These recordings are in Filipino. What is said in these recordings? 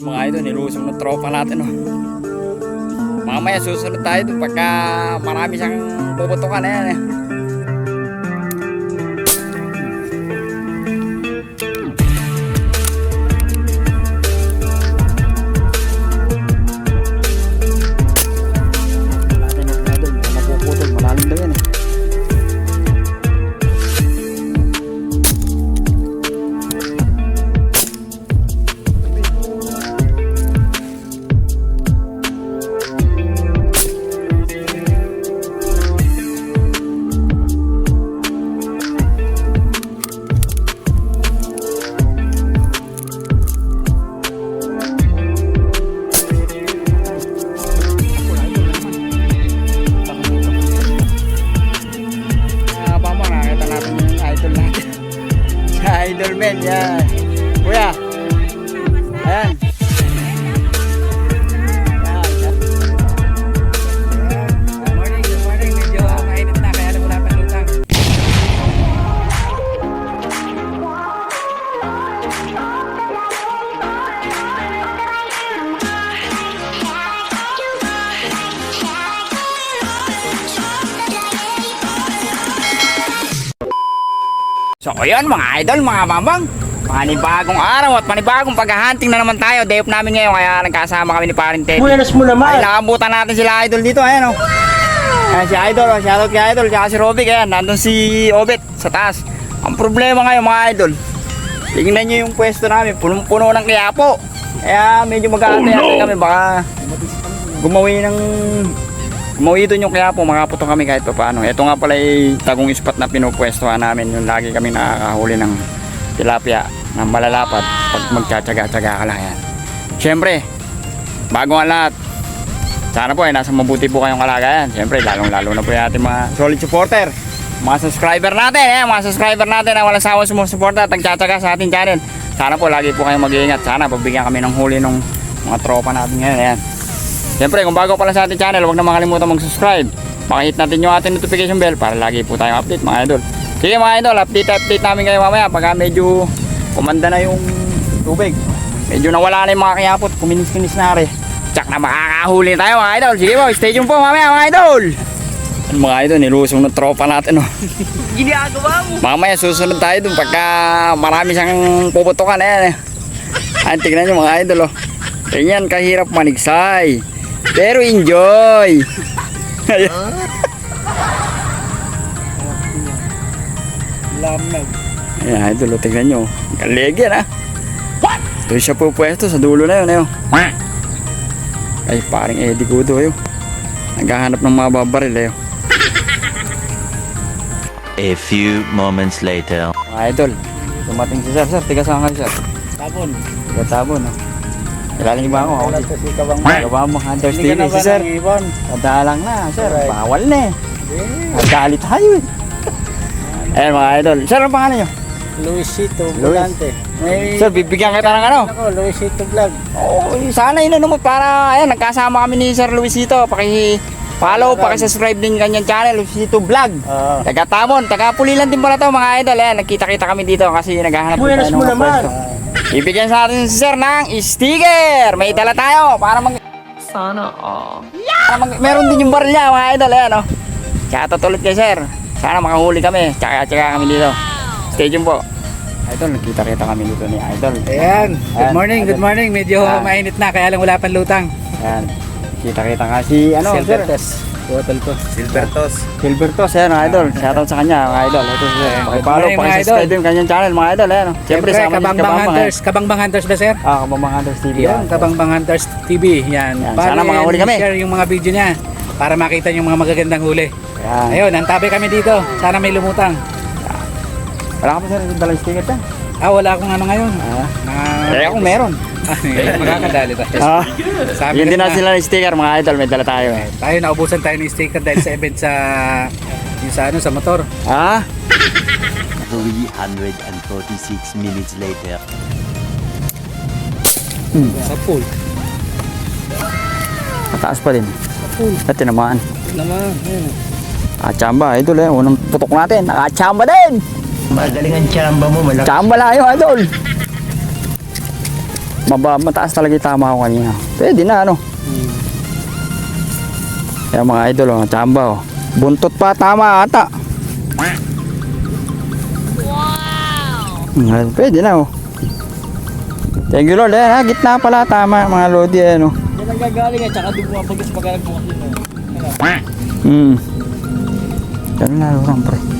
Mga ito, nilusong ng tropa natin. Oh. Mamaya susunod tayo doon pagka marami siyang puputukan. Eh. Idol Man, yan. Kuya. Ayan. So ayun mga idol, mga mamang Panibagong araw at panibagong paghahunting na naman tayo. Day off namin ngayon kaya nagkasama kami ni Parin Teddy. Buenas mo Ay, naman. nakabutan natin sila idol dito, ayan o Ayan si idol, oh. shoutout kay idol, tsaka si Robic Ayan, nandun si Obet sa taas. Ang problema ngayon mga idol Tingnan nyo yung pwesto namin, punong-puno ng kiyapo Kaya medyo mag-aantay kami baka gumawi ng Umuwi doon yung kaya po makaputo kami kahit pa paano. Ito nga pala ay tagong spot na pinupwestuhan namin. Yung lagi kami nakakahuli ng tilapia na malalapad pag magtsatsaga-tsaga ka lang yan. Siyempre, bago ang lahat, sana po ay nasa mabuti po kayong kalagayan. Siyempre, lalong-lalo na po yung ating mga solid supporter. Mga subscriber natin, eh, mga subscriber natin na walang sawang sumusuporta at nagtsatsaga sa ating channel. Sana po lagi po kayong mag-iingat. Sana pagbigyan kami ng huli ng mga tropa natin ngayon. Ayan. Siyempre, kung bago pala sa ating channel, huwag na makalimutan mag-subscribe. Pakihit natin yung ating notification bell para lagi po tayong update mga idol. Sige mga idol, update-update namin kayo mamaya pagka medyo kumanda na yung tubig. Medyo nawala na yung mga kayapot, kuminis-kinis na rin. Tsak na makakahuli tayo mga idol. Sige po, stay tuned po mamaya mga idol. Ano mga idol, nilusong ng tropa natin oh. Ginagawa mo. Mamaya susunod tayo dun pagka marami siyang puputukan. Ayan eh. Ayan, tignan nyo mga idol oh. Ganyan kahirap manigsay. Pero enjoy. Ayan. Lamnag. Ayan idol oh, tignan nyo. Galig yan ah. Doon siya po pwesto sa dulo na yun. Ayo. Ay paring Eddie Gudo ayo. Naghahanap ng mga babaril ayo. A few moments later. Mga idol. Dumating si sir. Sir, tiga saan kayo sir? Tapon. Tiga tabon oh. Niyo ba ako? Ako Wala si to si Kabang Gawa mo Hunters TV si sir. Madalang na, sir. Bawal na eh. Nagkalit tayo eh. Ayan mga idol. Sir, ang pangalan nyo? Luisito Luis. Volante. May... Sir, bibigyan kita ng ano? Ako, Luisito Vlog. Oo, sana yun ano mo para, ayan, nagkasama kami ni Sir Luisito. Paki follow, paki-subscribe din kanyang channel, Luisito Vlog. Oo. Taga Tamon, taga Pulilan din pala to mga idol. Ayan, nagkita-kita kami dito kasi naghahanap tayo ng naman. pwesto. Ibigyan sa atin si Sir ng sticker. May dala tayo para mag... Sana all. Para mag... Meron din yung baril niya mga idol. Ayan o. Shoutout ulit kay Sir. Sana makahuli kami. Tsaka, tsaka kami dito. Stay tuned po. Idol, nakita-kita kami dito ni Idol. Ayan. Ayan. Good morning, good morning. Medyo Ah. mainit na kaya lang wala pang lutang. Ayan. Kita-kita nga si ano, Sir. Silvertos. Bottle ko. Silvertos. Gilberto, Sir, mga idol. Shoutout sa kanya, mga idol. Ito si Sir. Ayan, good Pakipollow, morning, mga pakisubscribe idol. yung kanyang channel, mga idol. Ayan. o. Siyempre, Siyempre, sama niyo Kabangbang. Hunters. Kabangbang Hunters ba, sir? Ah, Kabangbang Hunters TV. Yan. Kabangbang Hunters TV. Yan. Yan, sana makahuli kami. Share yung mga video niya para makita yung mga magagandang huli. Ayan. Ayun, antabi kami dito. Sana may lumutang. Wala ka pa, Sir. Dalang sticker ta. Ah, wala akong ano ngayon. Ah. Mga... Eh, ako meron. Makakadali tayo. Ah. Sabi Yun din na sila ng sticker, mga idol. May dala tayo. eh. Tayo, naubusan tayo ng sticker dahil sa event sa... Yung sa ano, sa motor. Ah? 346 minutes later. Sa pool. Mataas pa din. At tinamaan. Naman, ayun. Nakachamba, idol eh. Unang putok natin. Nakachamba din. Magaling ang tsamba mo, malaki. Chamba lang yun, idol. Maba, mataas talaga yung tama ko kanina. Pwede na ano. Hmm. Kaya mga idol, oh, tsamba oh. Buntot pa, tama ata. Wow! Pwede na oh. Thank you Lord. Ayan, ha, gitna pala, tama mga Lodi. Ayan oh. Yan ang gagaling at saka doon bumabagay sa pagkalag mo kasi. Hmm. Ganun na lang pre.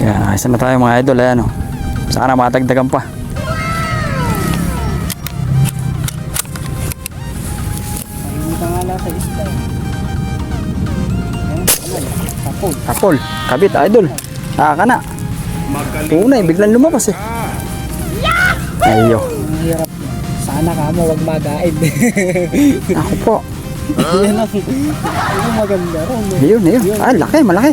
Yan, ayos na tayo mga idol. Ayan oh. Sana matagdagan pa. Nakikita nga lang sa isla. Yan, ano, tapol. Apol, kabit, idol. Saka na. Tunay, biglang lumabas eh. Ayo. Hirap. Sana ka mo, wag magain. Ako po. Yan ang, ang maganda ron. no? Ayun, ayun. Ah, laki, malaki.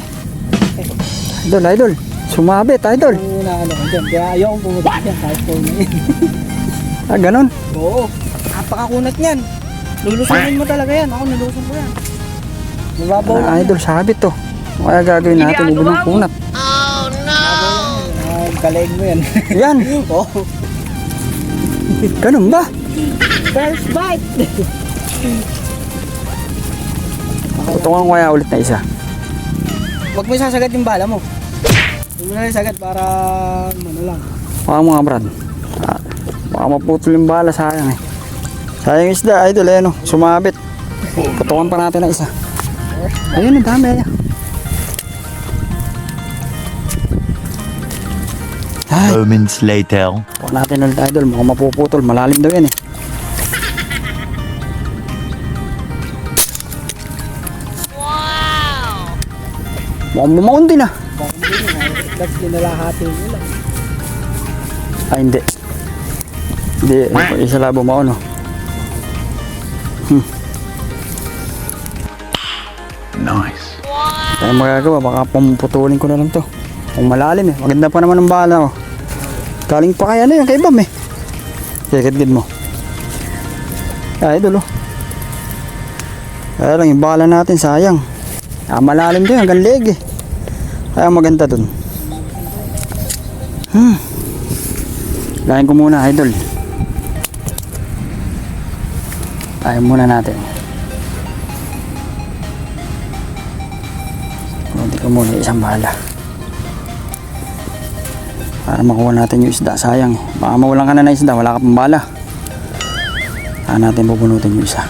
Idol, idol. Sumabit, idol. Ang inaano ko dyan. Kaya ayaw kong pumunta dyan kahit po na yun. Ah, ganun. Oo. Napakakunat niyan. Lulusunin mo talaga yan. Ako nilusun ko yan. Mababaw lang Ah, idol, sabit to. Kaya gagawin natin, ubo ng kunat. Ah, galing mo yan. Yan, Oo. ganun ba? First bite. Tutungan ko kaya ulit na isa. Huwag mo sasagad yung bala mo. Yung sagad para ano lang. Baka mga brad. Ah, baka maputol yung bala, sayang eh. Sayang isda, idol, eh, no? Sumabit. Putukan pa natin na isa. Ayun, ang dami, ayun. Ay, Moments later. Huwag natin ulit idol, mukhang mapuputol. Malalim daw yan eh. Wow! Mukhang bumaon din ah. Mo? That's linalahati mo lang. Ah, hindi. Hindi, isa lang bumaon oh. Hmm. Nice. Tayo magagawa, baka pumuputulin ko na lang to. Kung malalim eh, maganda pa naman ang bala oh. Galing pa kaya na yan, kay Bam eh. Kikit-gid mo. Ay, idol oh. Kaya lang, yung bala natin sayang. Ah, malalim din, hanggang leg eh. Kaya maganda dun. Hmm. Lain ko muna, idol. Tayo muna natin. Kunti ko muna isang bala. Para makuha natin yung isda. Sayang. Baka mawalan ka na ng isda. Wala ka pang bala. Saan natin pupunutin yung isa.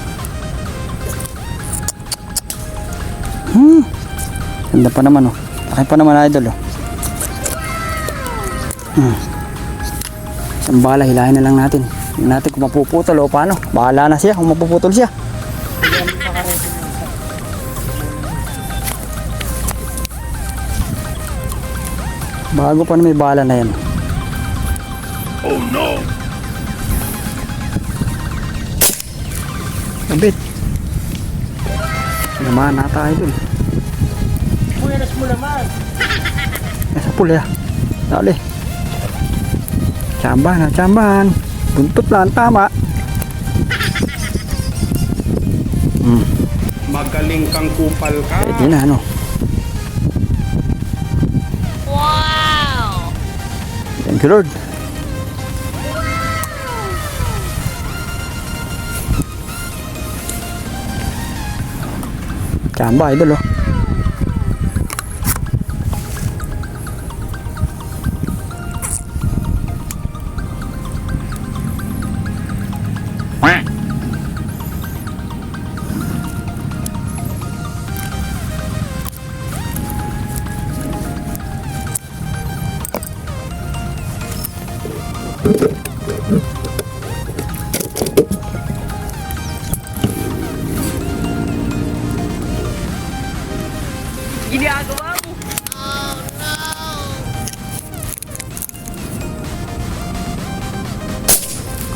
Hmm. Ganda pa naman oh. Laki pa naman idol oh. Hmm. Isang bala hilahin na lang natin. Hindi natin kung mapuputol o paano. Bahala na siya kung mapuputol siya. Bago pa na may bala na yan. Oh no! Kabit. Naman nata idol. Buenas mo naman. Nasa pula. Dali. Chambahan na chambahan. Buntot lang tama. Hmm. Magaling kang kupal ka. Pwede na ano. Thank you Lord. Chamba idol oh.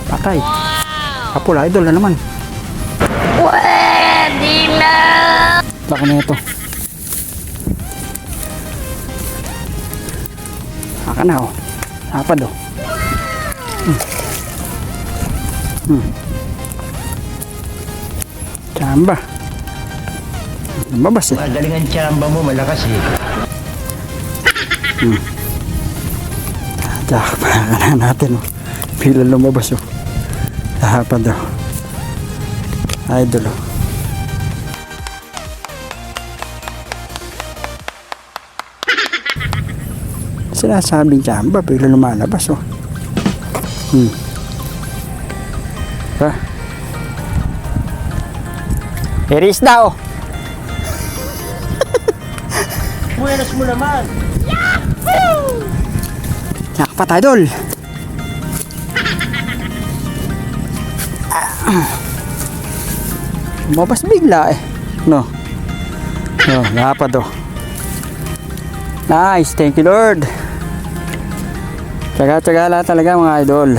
Patay. Kapula idol na naman. Pwede na. Baka na ito. Baka na oh. Sapad oh. Hmm. Hmm. Chamba. Lumabas eh. Magaling ang tsamba mo, malakas eh. Jack, baka na natin oh. Biglang lumabas oh. Hahapad oh. Idol oh. Sinasabing tsamba, biglang lumalabas oh. Hmm. Ha? Iris daw. Buenas mo naman. Jackpot idol. Mabas bigla eh. No. No, napad oh. Nice, thank you Lord. Tsaga-tsaga lang talaga mga idol.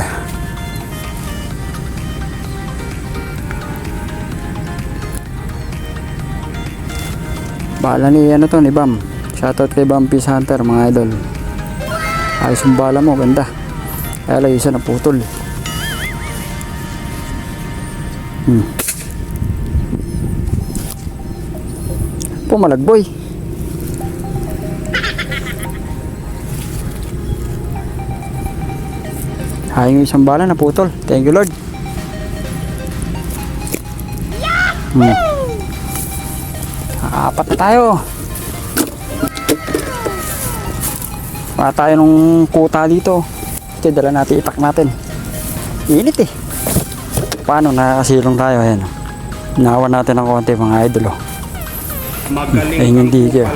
Bala ni ano to ni Bam. Shoutout kay Peace Hunter mga idol. Ayos yung bala mo, ganda. Kaya lang isa na putol. Hmm. Pumalagboy. Hayang yung isang bala na putol. Thank you Lord. Hmm. Apat na tayo. Wala tayo nung kuta dito. Ito, dala natin, itak natin. Init eh. Paano, nakakasilong tayo. Ayan. Nawan natin ng konti mga idol. Oh. Magaling Ayun yung digger.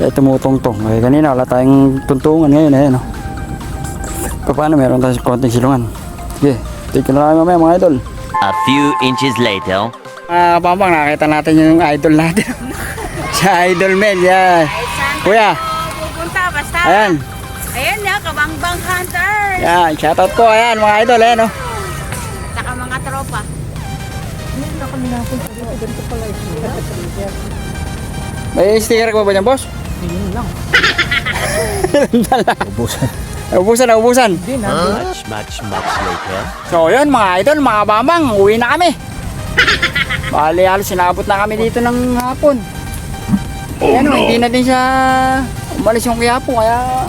Kaya tumutong-tong. Eh, kanina wala tayong tuntungan ngayon. Ayan. Oh. Pa- Paano, meron tayong konting silungan. Sige, take na lang mamaya mga idol. A few inches later. Ah, Pampang, nakita natin yung idol natin. Sa idol men, yan. Kuya. Ayan. Ayan na, kabangbang hunter. Yan, shoutout po. Ayan, mga idol. Ayan, oh. Saka mga tropa. May sticker ko ba dyan, boss? Yun lang. Ubusan. Ubusan, ubusan. Hindi na. Much, much, much later. So yun mga idol, mga bamang, uwi na kami. Bali, halos sinabot na kami dito ng hapon. Ayan o, hindi na din siya umalis yung kiyapo, kaya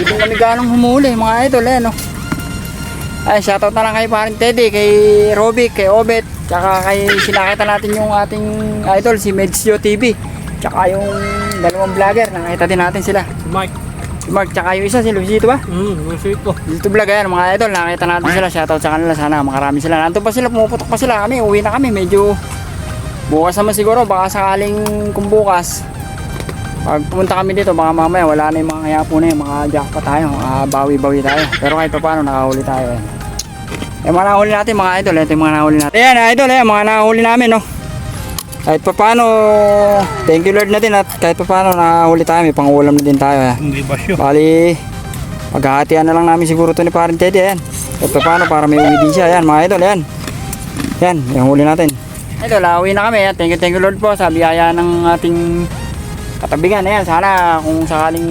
hindi kami ganong humuli mga idol, ayan o. Ay, shoutout na lang kay paring Teddy, kay Robic, kay Obet, tsaka kay sinakita natin yung ating idol, si Medsio TV. Tsaka yung dalawang vlogger, nakita din natin sila. Mike. Si Mark, tsaka yung isa, si Luisito ba? Hmm, sweet po. Dito vlog ayan mga idol, nakita natin sila, shoutout sa kanila, sana makarami sila. Nandun pa sila, pumuputok pa sila kami, uwi na kami, medyo bukas naman siguro, baka sakaling kung bukas, pag pumunta kami dito, baka mamaya wala na yung mga hayapo na yun, mga jackpot tayo, mga bawi-bawi tayo. Pero kahit pa paano, nakahuli tayo. Eh. Eh, mga nahuli natin mga idol, ito yung mga nahuli natin. Ayan idol, ayan, mga nahuli namin, no. Kahit pa paano, thank you Lord na din at kahit pa paano nakahuli tayo, may pangulam na din tayo. Eh. Hindi ba siya? Bali, maghahatian na lang namin siguro ito ni Parang Teddy. Ayan. Ito paano para may uwi din siya. Ayan mga idol. Ayan. Ayan. Yung huli natin. Idol, uwi na kami. Ayan. Thank you, thank you Lord po sa biyaya ng ating katabigan. Ayan. Sana kung sakaling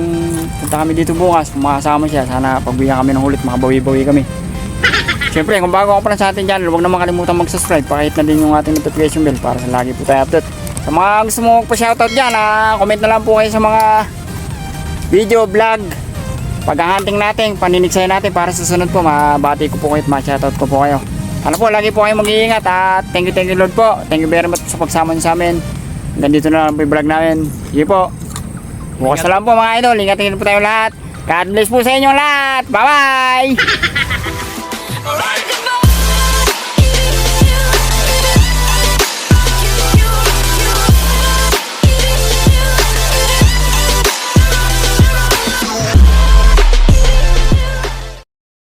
punta kami dito bukas, makasama siya, sana pagbigyan kami ng ulit, makabawi-bawi kami. Siyempre, kung bago ka pa sa ating channel, huwag na makalimutan mag-subscribe. Pakihit na din yung ating notification bell para sa lagi po tayo update. Sa mga gusto mo magpa-shoutout dyan, ah, comment na lang po kayo sa mga video, vlog, paghahunting natin, paninigsay natin para sa sunod po, mabati ko po kayo at ma-shoutout ko po kayo. Ano po, lagi po kayo mag-iingat at thank you, thank you Lord po. Thank you very much sa pagsama niyo sa amin. Hanggang dito na lang po yung vlog namin. Sige po. Bukas na lang po mga idol. Ingat-ingat po tayo lahat. God bless po sa inyo lahat. Bye-bye!